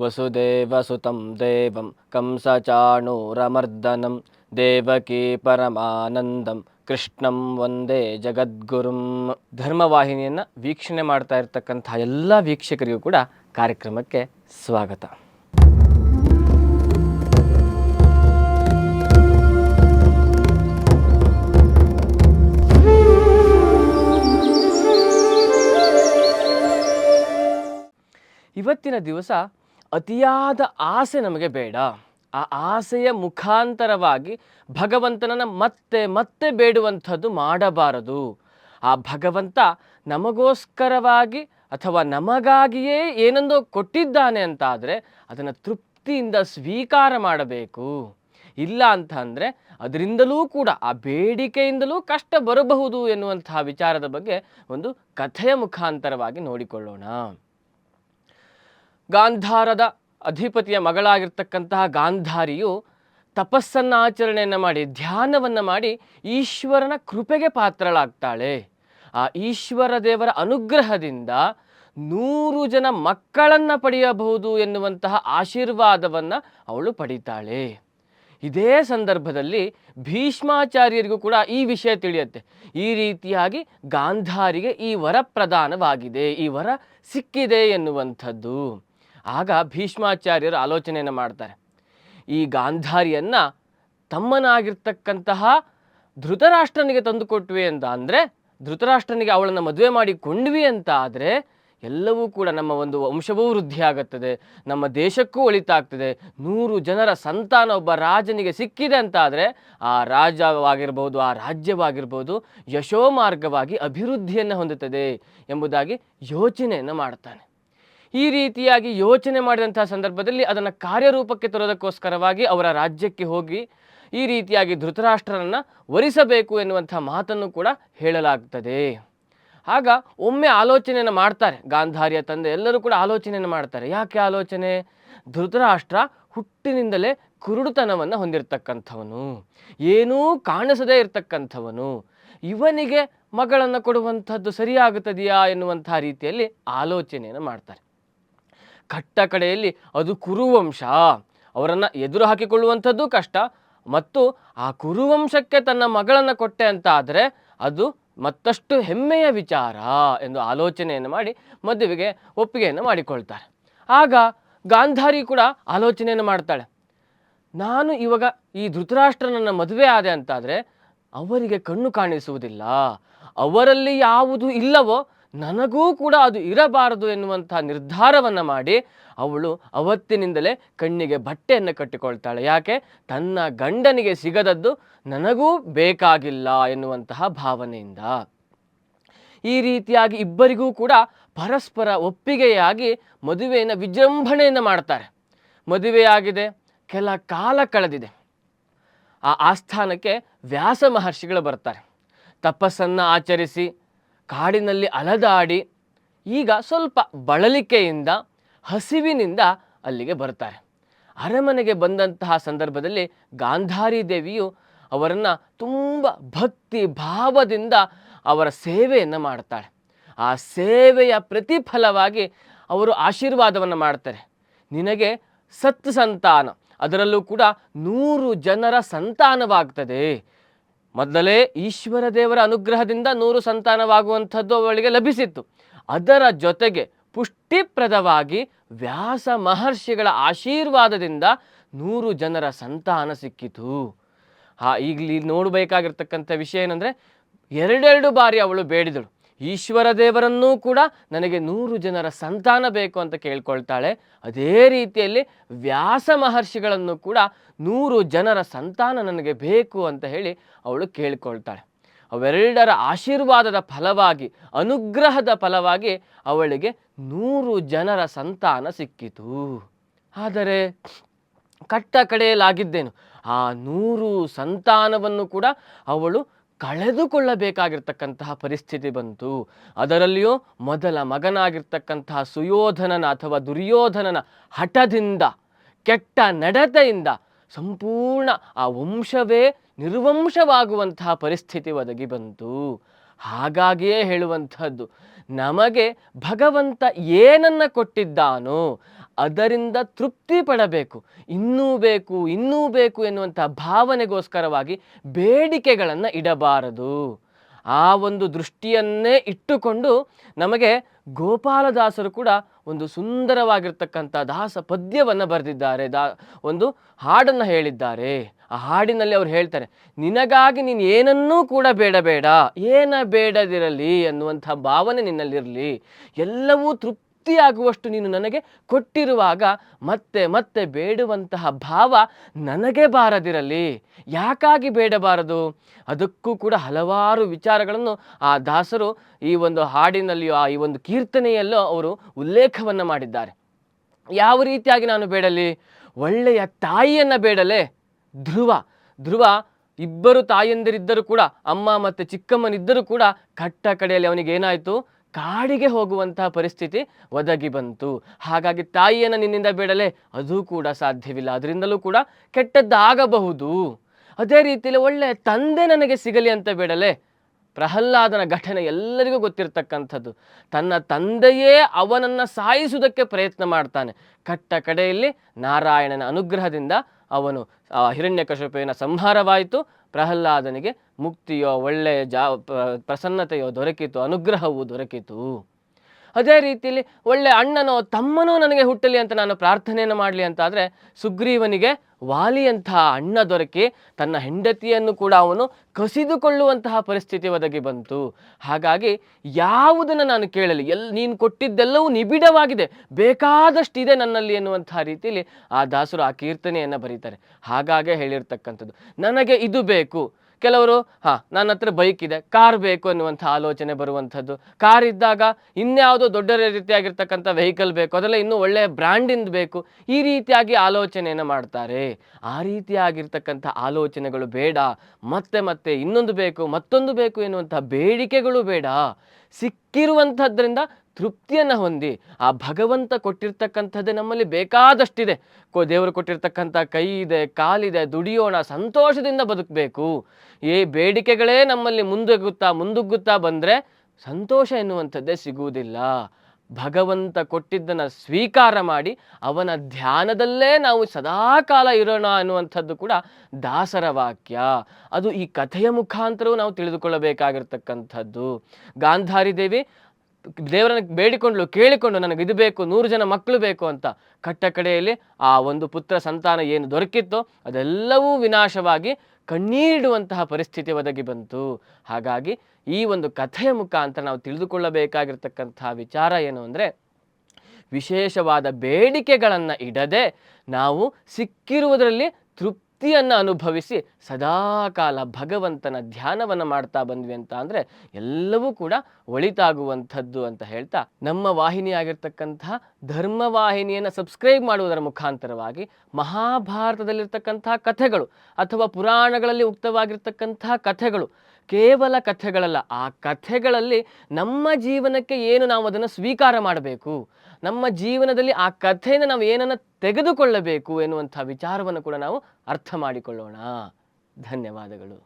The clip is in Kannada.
ವಸುದೇವಸುತಂ ದೇವಂ ಕಂಸಚಾಣೂರಮರ್ದನಂ ದೇವಕೀ ಪರಮಾನಂದಂ ಕೃಷ್ಣಂ ವಂದೇ ಜಗದ್ಗುರುಂ. ಧರ್ಮವಾಹಿನಿಯನ್ನು ವೀಕ್ಷಣೆ ಮಾಡ್ತಾ ಇರತಕ್ಕಂಥ ಎಲ್ಲ ವೀಕ್ಷಕರಿಗೂ ಕೂಡ ಕಾರ್ಯಕ್ರಮಕ್ಕೆ ಸ್ವಾಗತ. ಇವತ್ತಿನ ದಿವಸ ಅತಿಯಾದ ಆಸೆ ನಮಗೆ ಬೇಡ. ಆ ಆಸೆಯ ಮುಖಾಂತರವಾಗಿ ಭಗವಂತನನ್ನು ಮತ್ತೆ ಮತ್ತೆ ಬೇಡುವಂಥದ್ದು ಮಾಡಬಾರದು. ಆ ಭಗವಂತ ನಮಗೋಸ್ಕರವಾಗಿ ಅಥವಾ ನಮಗಾಗಿಯೇ ಏನೊಂದೋ ಕೊಟ್ಟಿದ್ದಾನೆ ಅಂತ ಆದರೆ ಅದನ್ನು ತೃಪ್ತಿಯಿಂದ ಸ್ವೀಕಾರ ಮಾಡಬೇಕು. ಇಲ್ಲ ಅಂತ ಅಂದರೆ ಅದರಿಂದಲೂ ಕೂಡ ಆ ಬೇಡಿಕೆಯಿಂದಲೂ ಕಷ್ಟ ಬರಬಹುದು ಎನ್ನುವಂತಹ ವಿಚಾರದ ಬಗ್ಗೆ ಒಂದು ಕಥೆಯ ಮುಖಾಂತರವಾಗಿ ನೋಡಿಕೊಳ್ಳೋಣ. ಗಾಂಧಾರದ ಅಧಿಪತಿಯ ಮಗಳಾಗಿರ್ತಕ್ಕಂತಹ ಗಾಂಧಾರಿಯು ತಪಸ್ಸನ್ನು ಆಚರಣೆಯನ್ನು ಮಾಡಿ, ಧ್ಯಾನವನ್ನು ಮಾಡಿ ಈಶ್ವರನ ಕೃಪೆಗೆ ಪಾತ್ರಳಾಗ್ತಾಳೆ. ಆ ಈಶ್ವರ ದೇವರ ಅನುಗ್ರಹದಿಂದ ನೂರು ಜನ ಮಕ್ಕಳನ್ನು ಪಡೆಯಬಹುದು ಎನ್ನುವಂತಹ ಆಶೀರ್ವಾದವನ್ನು ಅವಳು ಪಡಿತಾಳೆ. ಇದೇ ಸಂದರ್ಭದಲ್ಲಿ ಭೀಷ್ಮಾಚಾರ್ಯರಿಗೂ ಕೂಡ ಈ ವಿಷಯ ತಿಳಿಯುತ್ತೆ. ಈ ರೀತಿಯಾಗಿ ಗಾಂಧಾರಿಗೆ ಈ ವರ ಪ್ರದಾನವಾಗಿದೆ ಈ ವರ ಸಿಕ್ಕಿದೆ ಎನ್ನುವಂಥದ್ದು. ಆಗ ಭೀಷ್ಮಾಚಾರ್ಯರು ಆಲೋಚನೆಯನ್ನು ಮಾಡ್ತಾರೆ. ಈ ಗಾಂಧಾರಿಯನ್ನು ತಮ್ಮನಾಗಿರ್ತಕ್ಕಂತಹ ಧೃತರಾಷ್ಟ್ರನಿಗೆ ತಂದುಕೊಟ್ವಿ ಅಂತ ಅಂದರೆ, ಧೃತರಾಷ್ಟ್ರನಿಗೆ ಅವಳನ್ನು ಮದುವೆ ಮಾಡಿ ಕೊಂಡ್ವಿ ಅಂತ ಆದರೆ, ಎಲ್ಲವೂ ಕೂಡ ನಮ್ಮ ಒಂದು ವಂಶವೂ ವೃದ್ಧಿ ಆಗುತ್ತದೆ, ನಮ್ಮ ದೇಶಕ್ಕೂ ಒಳಿತಾಗ್ತದೆ, ನೂರು ಜನರ ಸಂತಾನ ಒಬ್ಬ ರಾಜನಿಗೆ ಸಿಕ್ಕಿದೆ ಅಂತ ಆದರೆ, ಆ ರಾಜವಾಗಿರ್ಬೋದು, ಆ ರಾಜ್ಯವಾಗಿರ್ಬೋದು, ಯಶೋಮಾರ್ಗವಾಗಿ ಅಭಿವೃದ್ಧಿಯನ್ನು ಹೊಂದುತ್ತದೆ ಎಂಬುದಾಗಿ ಯೋಚನೆಯನ್ನು ಮಾಡ್ತಾನೆ. ಈ ರೀತಿಯಾಗಿ ಯೋಚನೆ ಮಾಡಿದಂತಹ ಸಂದರ್ಭದಲ್ಲಿ ಅದನ್ನು ಕಾರ್ಯರೂಪಕ್ಕೆ ತರೋದಕ್ಕೋಸ್ಕರವಾಗಿ ಅವರ ರಾಜ್ಯಕ್ಕೆ ಹೋಗಿ ಈ ರೀತಿಯಾಗಿ ಧೃತರಾಷ್ಟ್ರರನ್ನು ವರಿಸಬೇಕು ಎನ್ನುವಂಥ ಮಾತನ್ನು ಕೂಡ ಹೇಳಲಾಗ್ತದೆ. ಆಗ ಒಮ್ಮೆ ಆಲೋಚನೆಯನ್ನು ಮಾಡ್ತಾರೆ. ಗಾಂಧಾರಿಯ ತಂದೆ ಎಲ್ಲರೂ ಕೂಡ ಆಲೋಚನೆಯನ್ನು ಮಾಡ್ತಾರೆ. ಯಾಕೆ ಆಲೋಚನೆ? ಧೃತರಾಷ್ಟ್ರ ಹುಟ್ಟಿನಿಂದಲೇ ಕುರುಡುತನವನ್ನು ಹೊಂದಿರತಕ್ಕಂಥವನು. ಏನೂ ಕಾಣಿಸದೇ ಇರತಕ್ಕಂಥವನು. ಇವನಿಗೆ ಮಗಳನ್ನು ಕೊಡುವಂಥದ್ದು ಸರಿಯಾಗುತ್ತದೆಯಾ ಎನ್ನುವಂಥ ರೀತಿಯಲ್ಲಿ ಆಲೋಚನೆಯನ್ನು ಮಾಡ್ತಾರೆ. ಕಟ್ಟ ಕಡೆಯಲ್ಲಿ ಅದು ಕುರುವಂಶ. ಅವರನ್ನು ಎದುರು ಹಾಕಿಕೊಳ್ಳುವಂಥದ್ದು ಕಷ್ಟ. ಮತ್ತು ಆ ಕುರುವಂಶಕ್ಕೆ ತನ್ನ ಮಗಳನ್ನು ಕೊಟ್ಟೆ ಅಂತ ಆದರೆ ಅದು ಮತ್ತಷ್ಟು ಹೆಮ್ಮೆಯ ವಿಚಾರ ಎಂದು ಆಲೋಚನೆಯನ್ನು ಮಾಡಿ ಮದುವೆಗೆ ಒಪ್ಪಿಗೆಯನ್ನು ಮಾಡಿಕೊಳ್ತಾರೆ. ಆಗ ಗಾಂಧಾರಿ ಕೂಡ ಆಲೋಚನೆಯನ್ನು ಮಾಡ್ತಾಳೆ. ನಾನು ಇವಾಗ ಈ ಧೃತರಾಷ್ಟ್ರನನ್ನು ಮದುವೆ ಆದೆ ಅಂತಾದರೆ ಅವರಿಗೆ ಕಣ್ಣು ಕಾಣಿಸುವುದಿಲ್ಲ. ಅವರಲ್ಲಿ ಯಾವುದು ಇಲ್ಲವೋ ನನಗೂ ಕೂಡ ಅದು ಇರಬಾರದು ಎನ್ನುವಂಥ ನಿರ್ಧಾರವನ್ನು ಮಾಡಿ ಅವಳು ಅವತ್ತಿನಿಂದಲೇ ಕಣ್ಣಿಗೆ ಬಟ್ಟೆಯನ್ನು ಕಟ್ಟಿಕೊಳ್ತಾಳೆ. ಯಾಕೆ? ತನ್ನ ಗಂಡನಿಗೆ ಸಿಗದದ್ದು ನನಗೂ ಬೇಕಾಗಿಲ್ಲ ಎನ್ನುವಂತಹ ಭಾವನೆಯಿಂದ. ಈ ರೀತಿಯಾಗಿ ಇಬ್ಬರಿಗೂ ಕೂಡ ಪರಸ್ಪರ ಒಪ್ಪಿಗೆಯಾಗಿ ಮದುವೆಯನ್ನು ವಿಜೃಂಭಣೆಯನ್ನು ಮಾಡ್ತಾರೆ. ಮದುವೆಯಾಗಿದೆ ಕೆಲ ಕಾಲ ಕಳೆದಿದೆ. ಆ ಆಸ್ಥಾನಕ್ಕೆ ವ್ಯಾಸ ಮಹರ್ಷಿಗಳು ಬರ್ತಾರೆ. ತಪಸ್ಸನ್ನು ಆಚರಿಸಿ ಕಾಡಿನಲ್ಲಿ ಅಲದಾಡಿ ಈಗ ಸ್ವಲ್ಪ ಬಳಲಿಕೆಯಿಂದ ಹಸಿವಿನಿಂದ ಅಲ್ಲಿಗೆ ಬರ್ತಾರೆ ಅರಮನೆಗೆ ಬಂದಂತಹ ಸಂದರ್ಭದಲ್ಲಿ ಗಾಂಧಾರಿ ದೇವಿಯು ಅವರನ್ನು ತುಂಬ ಭಕ್ತಿ ಭಾವದಿಂದ ಅವರ ಸೇವೆಯನ್ನು ಮಾಡ್ತಾಳೆ. ಆ ಸೇವೆಯ ಪ್ರತಿಫಲವಾಗಿ ಅವರು ಆಶೀರ್ವಾದವನ್ನು ಮಾಡ್ತಾರೆ. ನಿನಗೆ ಸತ್ ಸಂತಾನ. ಅದರಲ್ಲೂ ಕೂಡ ನೂರು ಜನರ ಸಂತಾನವಾಗ್ತದೆ. ಮೊದಲೇ ಈಶ್ವರ ದೇವರ ಅನುಗ್ರಹದಿಂದ ನೂರು ಸಂತಾನವಾಗುವಂಥದ್ದು ಅವಳಿಗೆ ಲಭಿಸಿತ್ತು. ಅದರ ಜೊತೆಗೆ ಪುಷ್ಟಿಪ್ರದವಾಗಿ ವ್ಯಾಸ ಮಹರ್ಷಿಗಳ ಆಶೀರ್ವಾದದಿಂದ ನೂರು ಜನರ ಸಂತಾನ ಸಿಕ್ಕಿತು. ಹಾ, ಈಗಲಿ ನೋಡಬೇಕಾಗಿರ್ತಕ್ಕಂಥ ವಿಷಯ ಏನಂದರೆ, ಎರಡೆರಡು ಬಾರಿ ಅವಳು ಬೇಡಿದಳು. ಈಶ್ವರ ದೇವರನ್ನೂ ಕೂಡ ನನಗೆ ನೂರು ಜನರ ಸಂತಾನ ಬೇಕು ಅಂತ ಕೇಳ್ಕೊಳ್ತಾಳೆ. ಅದೇ ರೀತಿಯಲ್ಲಿ ವ್ಯಾಸ ಮಹರ್ಷಿಗಳನ್ನು ಕೂಡ ನೂರು ಜನರ ಸಂತಾನ ನನಗೆ ಬೇಕು ಅಂತ ಹೇಳಿ ಅವಳು ಕೇಳ್ಕೊಳ್ತಾಳೆ. ಅವೆರಡರ ಆಶೀರ್ವಾದದ ಫಲವಾಗಿ, ಅನುಗ್ರಹದ ಫಲವಾಗಿ ಅವಳಿಗೆ ನೂರು ಜನರ ಸಂತಾನ ಸಿಕ್ಕಿತು. ಆದರೆ ಕಟ್ಟ ಕಡೆಯಲಾಗಿದ್ದೇನು ಆ ನೂರು ಸಂತಾನವನ್ನು ಕೂಡ ಅವಳು ಕಳೆದುಕೊಳ್ಳಬೇಕಾಗಿರ್ತಕ್ಕಂತಹ ಪರಿಸ್ಥಿತಿ ಬಂತು. ಅದರಲ್ಲಿಯೂ ಮೊದಲ ಮಗನಾಗಿರ್ತಕ್ಕಂತಹ ಸುಯೋಧನನ ಅಥವಾ ದುರ್ಯೋಧನನ ಹಠದಿಂದ, ಕೆಟ್ಟ ನಡತೆಯಿಂದ ಸಂಪೂರ್ಣ ಆ ವಂಶವೇ ನಿರ್ವಂಶವಾಗುವಂತಹ ಪರಿಸ್ಥಿತಿ ಒದಗಿ ಬಂತು. ಹಾಗಾಗಿಯೇ ಹೇಳುವಂಥದ್ದು, ನಮಗೆ ಭಗವಂತ ಏನನ್ನ ಕೊಟ್ಟಿದ್ದಾನೋ ಅದರಿಂದ ತೃಪ್ತಿ ಪಡಬೇಕು. ಇನ್ನೂ ಬೇಕು ಇನ್ನೂ ಬೇಕು ಎನ್ನುವಂಥ ಭಾವನೆಗೋಸ್ಕರವಾಗಿ ಬೇಡಿಕೆಗಳನ್ನು ಇಡಬಾರದು. ಆ ಒಂದು ದೃಷ್ಟಿಯನ್ನೇ ಇಟ್ಟುಕೊಂಡು ನಮಗೆ ಗೋಪಾಲದಾಸರು ಕೂಡ ಒಂದು ಸುಂದರವಾಗಿರ್ತಕ್ಕಂಥ ದಾಸ ಪದ್ಯವನ್ನು ಬರೆದಿದ್ದಾರೆ. ದಾ, ಒಂದು ಹಾಡನ್ನು ಹೇಳಿದ್ದಾರೆ. ಆ ಹಾಡಿನಲ್ಲಿ ಅವ್ರು ಹೇಳ್ತಾರೆ, ನಿನಗಾಗಿ ನೀನು ಏನನ್ನೂ ಕೂಡ ಬೇಡಬೇಡ. ಬೇಡ ಏನ ಬೇಡದಿರಲಿ ಅನ್ನುವಂಥ ಭಾವನೆ ನಿನ್ನಲ್ಲಿರಲಿ. ಎಲ್ಲವೂ ತೃಪ್ತಿಯಾಗುವಷ್ಟು ನೀನು ನನಗೆ ಕೊಟ್ಟಿರುವಾಗ ಮತ್ತೆ ಮತ್ತೆ ಬೇಡುವಂತಹ ಭಾವ ನನಗೆ ಬಾರದಿರಲಿ. ಯಾಕಾಗಿ ಬೇಡಬಾರದು? ಅದಕ್ಕೂ ಕೂಡ ಹಲವಾರು ವಿಚಾರಗಳನ್ನು ಆ ದಾಸರು ಈ ಒಂದು ಹಾಡಿನಲ್ಲಿಯೋ, ಆ ಈ ಒಂದು ಕೀರ್ತನೆಯಲ್ಲೋ ಅವರು ಉಲ್ಲೇಖವನ್ನು ಮಾಡಿದ್ದಾರೆ. ಯಾವ ರೀತಿಯಾಗಿ ನಾನು ಬೇಡಲಿ? ಒಳ್ಳೆಯ ತಾಯಿಯನ್ನು ಬೇಡಲೇ? ಧ್ರುವ ಧ್ರುವ ಇಬ್ಬರು ತಾಯಂದಿರಿದ್ದರೂ ಕೂಡ, ಅಮ್ಮ ಮತ್ತು ಚಿಕ್ಕಮ್ಮನಿದ್ದರೂ ಕೂಡ ಕಟ್ಟ ಕಡೆಯಲ್ಲಿ ಅವನಿಗೆ ಏನಾಯಿತು ಕಾಡಿಗೆ ಹೋಗುವಂತಹ ಪರಿಸ್ಥಿತಿ ಒದಗಿ ಬಂತು. ಹಾಗಾಗಿ ತಾಯಿಯನ್ನು ನಿನ್ನಿಂದ ಬೇಡಲೆ ಅದು ಕೂಡ ಸಾಧ್ಯವಿಲ್ಲ. ಅದರಿಂದಲೂ ಕೂಡ ಕೆಟ್ಟದ್ದಾಗಬಹುದು. ಅದೇ ರೀತಿಯಲ್ಲಿ ಒಳ್ಳೆ ತಂದೆ ನನಗೆ ಸಿಗಲಿ ಅಂತ ಬೇಡಲೆ ಪ್ರಹ್ಲಾದನ ಘಟನೆ ಎಲ್ಲರಿಗೂ ಗೊತ್ತಿರತಕ್ಕಂಥದ್ದು. ತನ್ನ ತಂದೆಯೇ ಅವನನ್ನು ಸಾಯಿಸುವುದಕ್ಕೆ ಪ್ರಯತ್ನ ಮಾಡ್ತಾನೆ. ಕಟ್ಟ ಕಡೆಯಲ್ಲಿ ನಾರಾಯಣನ ಅನುಗ್ರಹದಿಂದ ಅವನು ಆ ಹಿರಣ್ಯಕಶಿಪುವಿನ ಸಂಹಾರವಾಯಿತು. ಪ್ರಹ್ಲಾದನಿಗೆ ಮುಕ್ತಿಯೋ ಒಳ್ಳೆಯ ಜಾ ಪ್ರಸನ್ನತೆಯೋ ದೊರಕಿತು ಅನುಗ್ರಹವೂ ದೊರಕಿತು. ಅದೇ ರೀತಿಯಲ್ಲಿ ಒಳ್ಳೆ ಅಣ್ಣನೋ ತಮ್ಮನೋ ನನಗೆ ಹುಟ್ಟಲಿ ಅಂತ ನಾನು ಪ್ರಾರ್ಥನೆಯನ್ನು ಮಾಡಲಿ ಅಂತಾದರೆ ಸುಗ್ರೀವನಿಗೆ ವಾಲಿಯಂತಹ ಅಣ್ಣ ದೊರಕಿ ತನ್ನ ಹೆಂಡತಿಯನ್ನು ಕೂಡ ಅವನು ಕಸಿದುಕೊಳ್ಳುವಂತಹ ಪರಿಸ್ಥಿತಿ ಒದಗಿ ಬಂತು. ಹಾಗಾಗಿ ಯಾವುದನ್ನು ನಾನು ಕೇಳಲಿ, ಎಲ್ ನೀನು ಕೊಟ್ಟಿದ್ದೆಲ್ಲವೂ ನಿಬಿಡವಾಗಿದೆ, ಬೇಕಾದಷ್ಟಿದೆ ನನ್ನಲ್ಲಿ ಎನ್ನುವಂತಹ ರೀತಿಯಲ್ಲಿ ಆ ದಾಸರು ಆ ಕೀರ್ತನೆಯನ್ನು ಬರೀತಾರೆ. ಹಾಗಾಗೆ ಹೇಳಿರ್ತಕ್ಕಂಥದ್ದು, ನನಗೆ ಇದು ಬೇಕು ಕೆಲವರು, ಹಾ, ನನ್ನ ಹತ್ರ ಬೈಕ್ ಇದೆ, ಕಾರ್ ಬೇಕು ಅನ್ನುವಂಥ ಆಲೋಚನೆ ಬರುವಂಥದ್ದು. ಕಾರ್ ಇದ್ದಾಗ ಇನ್ಯಾವುದೋ ದೊಡ್ಡ ರೀತಿಯಾಗಿರ್ತಕ್ಕಂಥ ವೆಹಿಕಲ್ ಬೇಕು, ಅದೆಲ್ಲ ಇನ್ನೂ ಒಳ್ಳೆಯ ಬ್ರ್ಯಾಂಡಿಂದ ಬೇಕು. ಈ ರೀತಿಯಾಗಿ ಆಲೋಚನೆಯನ್ನು ಮಾಡ್ತಾರೆ. ಆ ರೀತಿಯಾಗಿರ್ತಕ್ಕಂಥ ಆಲೋಚನೆಗಳು ಬೇಡ. ಮತ್ತೆ ಮತ್ತೆ ಇನ್ನೊಂದು ಬೇಕು, ಮತ್ತೊಂದು ಬೇಕು ಎನ್ನುವಂಥ ಬೇಡಿಕೆಗಳು ಬೇಡ. ಸಿಕ್ಕಿರುವಂಥದ್ರಿಂದ ತೃಪ್ತಿಯನ್ನು ಹೊಂದಿ. ಆ ಭಗವಂತ ಕೊಟ್ಟಿರ್ತಕ್ಕಂಥದ್ದೇ ನಮ್ಮಲ್ಲಿ ಬೇಕಾದಷ್ಟಿದೆ. ಕೋ, ದೇವರು ಕೊಟ್ಟಿರ್ತಕ್ಕಂಥ ಕೈ ಇದೆ ಕಾಲಿದೆ, ದುಡಿಯೋಣ, ಸಂತೋಷದಿಂದ ಬದುಕಬೇಕು. ಈ ಬೇಡಿಕೆಗಳೇ ನಮ್ಮಲ್ಲಿ ಮುಂದುಗ್ಗುತ್ತಾ ಮುಂದುಗ್ಗುತ್ತಾ ಬಂದರೆ ಸಂತೋಷ ಎನ್ನುವಂಥದ್ದೇ ಸಿಗುವುದಿಲ್ಲ. ಭಗವಂತ ಕೊಟ್ಟಿದ್ದನ್ನು ಸ್ವೀಕಾರ ಮಾಡಿ ಅವನ ಧ್ಯಾನದಲ್ಲೇ ನಾವು ಸದಾಕಾಲ ಇರೋಣ ಅನ್ನುವಂಥದ್ದು ಕೂಡ ದಾಸರ ವಾಕ್ಯ. ಅದು ಈ ಕಥೆಯ ಮುಖಾಂತರವೂ ನಾವು ತಿಳಿದುಕೊಳ್ಳಬೇಕಾಗಿರ್ತಕ್ಕಂಥದ್ದು. ಗಾಂಧಾರಿ ದೇವಿ, ದೇವರನ್ನು ಬೇಡಿಕೊಂಡ್ಲು ಕೇಳಿಕೊಂಡು ನನಗೆ ಇದು ಬೇಕು, ನೂರು ಜನ ಮಕ್ಕಳು ಬೇಕು ಅಂತ ಕಟ್ಟ ಕಡೆಯಲ್ಲಿ ಆ ಒಂದು ಪುತ್ರ ಸಂತಾನ ಏನು ದೊರಕಿತ್ತೋ ಅದೆಲ್ಲವೂ ವಿನಾಶವಾಗಿ ಕಣ್ಣೀರಿಡುವಂತಹ ಪರಿಸ್ಥಿತಿ ಒದಗಿ ಬಂತು. ಹಾಗಾಗಿ ಈ ಒಂದು ಕಥೆಯ ಮುಖಾಂತರ ನಾವು ತಿಳಿದುಕೊಳ್ಳಬೇಕಾಗಿರ್ತಕ್ಕಂತಹ ವಿಚಾರ ಏನು ಅಂದರೆ, ವಿಶೇಷವಾದ ಬೇಡಿಕೆಗಳನ್ನು ಇಡದೆ ನಾವು ಸಿಕ್ಕಿರುವುದರಲ್ಲಿ ತೃಪ್ತಿಯನ್ನು ಅನುಭವಿಸಿ ಸದಾಕಾಲ ಭಗವಂತನ ಧ್ಯಾನವನ್ನು ಮಾಡ್ತಾ ಬಂದ್ವಿ ಅಂತ ಅಂದರೆ ಎಲ್ಲವೂ ಕೂಡ ಒಳಿತಾಗುವಂಥದ್ದು ಅಂತ ಹೇಳ್ತಾ ನಮ್ಮ ವಾಹಿನಿಯಾಗಿರ್ತಕ್ಕಂತಹ ಧರ್ಮ ವಾಹಿನಿಯನ್ನು ಸಬ್ಸ್ಕ್ರೈಬ್ ಮಾಡುವುದರ ಮುಖಾಂತರವಾಗಿ ಮಹಾಭಾರತದಲ್ಲಿರ್ತಕ್ಕಂತಹ ಕಥೆಗಳು ಅಥವಾ ಪುರಾಣಗಳಲ್ಲಿ ಉಕ್ತವಾಗಿರ್ತಕ್ಕಂಥ ಕಥೆಗಳು ಕೇವಲ ಕಥೆಗಳಲ್ಲ, ಆ ಕಥೆಗಳಲ್ಲಿ ನಮ್ಮ ಜೀವನಕ್ಕೆ ಏನು ನಾವು ಅದನ್ನು ಸ್ವೀಕಾರ ಮಾಡಬೇಕು? ನಮ್ಮ ಜೀವನದಲ್ಲಿ ಆ ಕಥೆಯಿಂದ ನಾವು ಏನನ್ನು ತೆಗೆದುಕೊಳ್ಳಬೇಕು ಎನ್ನುವಂಥ ವಿಚಾರವನ್ನು ಕೂಡ ನಾವು ಅರ್ಥ ಮಾಡಿಕೊಳ್ಳೋಣ. ಧನ್ಯವಾದಗಳು.